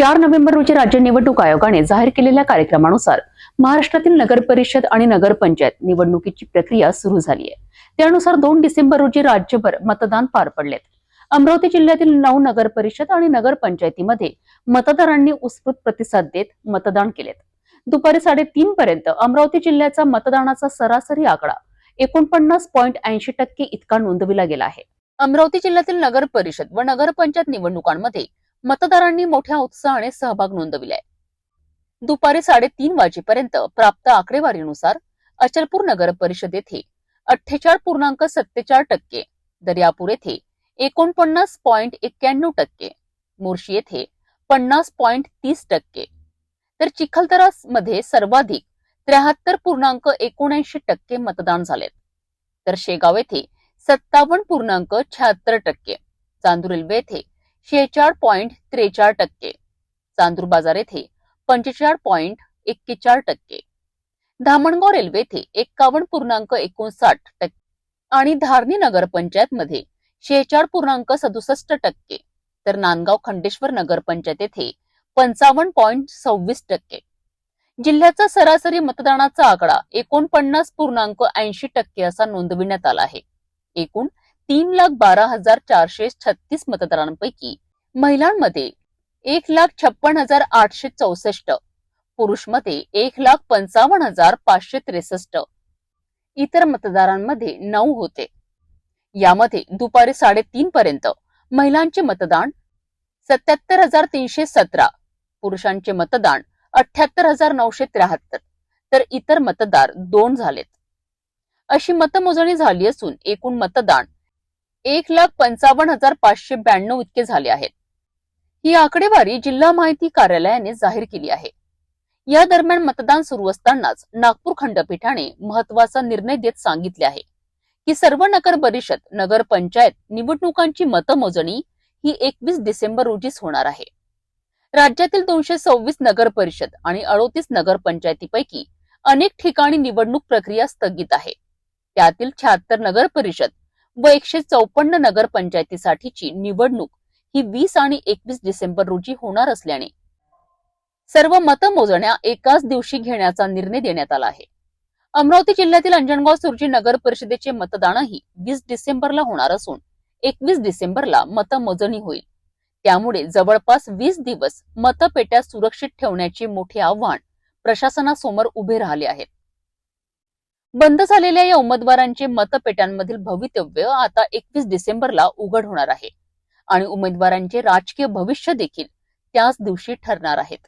चार नोव्हेंबर रोजी राज्य निवडणूक आयोगाने जाहीर केलेल्या कार्यक्रमानुसार महाराष्ट्रातील नगर परिषद आणि नगरपंचायत निवडणुकीची प्रक्रिया सुरू झाली आहे त्यानुसार दोन डिसेंबर रोजी राज्यभर मतदान पार पडलेत. अमरावती जिल्ह्यातील नऊ नगर परिषद आणि नगरपंचायतीमध्ये मतदारांनी उत्स्फूर्त प्रतिसाद देत मतदान केलेत. दुपारी साडेतीन पर्यंत अमरावती जिल्ह्याचा मतदानाचा सरासरी आकडा एकोणपन्नास पॉईंट ऐंशी टक्के इतका नोंदविला गेला आहे. अमरावती जिल्ह्यातील नगर परिषद व नगरपंचायत निवडणुकांमध्ये मतदारांनी मोठ्या उत्साहाने सहभाग नोंदविलाय. दुपारी साडेतीन वाजेपर्यंत प्राप्त आकडेवारीनुसार अचलपूर नगर परिषद येथे अठ्ठेचाळ पूर्णांक सत्तेचाळ टक्के दर्यापूर येथे एकोणपन्नास पॉइंट एक्क्याण्णव टक्के मोर्शी येथे पन्नास पॉईंट तीस टक्के. तर चिखलदरा मध्ये सर्वाधिक त्र्याहत्तर पूर्णांक एकोणऐंशी टक्के मतदान झालेत. तर शेगाव येथे सत्तावन्न पूर्णांक शहात्तर टक्के चांदूर रेल्वे येथे शेहेचाळ पॉइंट त्रेचाळ टक्के. चांदूर बाजार येथे पंचेचाळ पॉइंट एक्केचाळ टक्के. धामणगाव रेल्वे येथे एक्कावन्न पूर्णांक एकोणसाठ टक्के. आणि धारणी नगरपंचायत मध्ये शेहेचाळ पूर्णांक सदुसष्ट टक्के. तर नांदगाव खंडेश्वर नगरपंचायत येथे पंचावन्न पॉइंट सव्वीस टक्के. जिल्ह्याचा सरासरी मतदानाचा आकडा एकोणपन्नास पूर्णांक ऐंशी टक्के असा नोंदविण्यात आला आहे. एकूण तीन लाख बारा हजार चारशे छत्तीस मतदारांपैकी महिलांमध्ये एक लाख छप्पन हजार आठशे चौसष्ट पुरुषमध्ये एक लाख पंचावन्न हजार पाचशे त्रेसष्ट इतर मतदारांमध्ये नऊ होते. यामध्ये दुपारी साडेतीन पर्यंत महिलांचे मतदान सत्याहत्तर हजार तीनशे सतरा पुरुषांचे मतदान अठ्याहत्तर हजार नऊशे त्र्याहत्तर तर इतर मतदार दोन झालेत. अशी मतमोजणी झाली असून एकूण मतदान एक लाख पंचावन्न हजार पाचशे ब्याण्णव इतके झाले आहेत. ही आकडेवारी जिल्हा माहिती कार्यालयाने जाहीर केली आहे. या दरम्यान मतदान सुरू असतानाच नागपूर खंडपीठाने महत्त्वाचा निर्णय देत सांगितले आहे की सर्व नगर परिषद नगर पंचायत निवडणुकांची मतमोजणी ही एकवीस डिसेंबर रोजीच होणार आहे. राज्यातील दोनशे सव्वीस नगर परिषद आणि अडोतीस नगर पंचायतीपैकी अनेक ठिकाणी निवडणूक प्रक्रिया स्थगित आहे. त्यातील शहात्तर नगर परिषद व एकशे चौपन्न नगरपंचायतीसाठीची निवडणूक ही वीस आणि एकवीस डिसेंबर रोजी होणार असल्याने सर्व मतमोजण्या एकाच दिवशी घेण्याचा निर्णय देण्यात आला आहे. अमरावती जिल्ह्यातील अंजनगाव सुरजी नगर परिषदेचे मतदानही वीस डिसेंबरला होणार असून एकवीस डिसेंबरला मतमोजणी होईल. त्यामुळे जवळपास वीस दिवस मतपेट्या सुरक्षित ठेवण्याचे मोठे आव्हान प्रशासनासमोर उभे राहिले आहेत बंद झालेल्या या उमेदवारांचे मतपेट्यांमधील भवितव्य आता एकवीस डिसेंबरला उघड होणार आहे. आणि उमेदवारांचे राजकीय भविष्य देखील त्याच दिवशी ठरणार आहेत.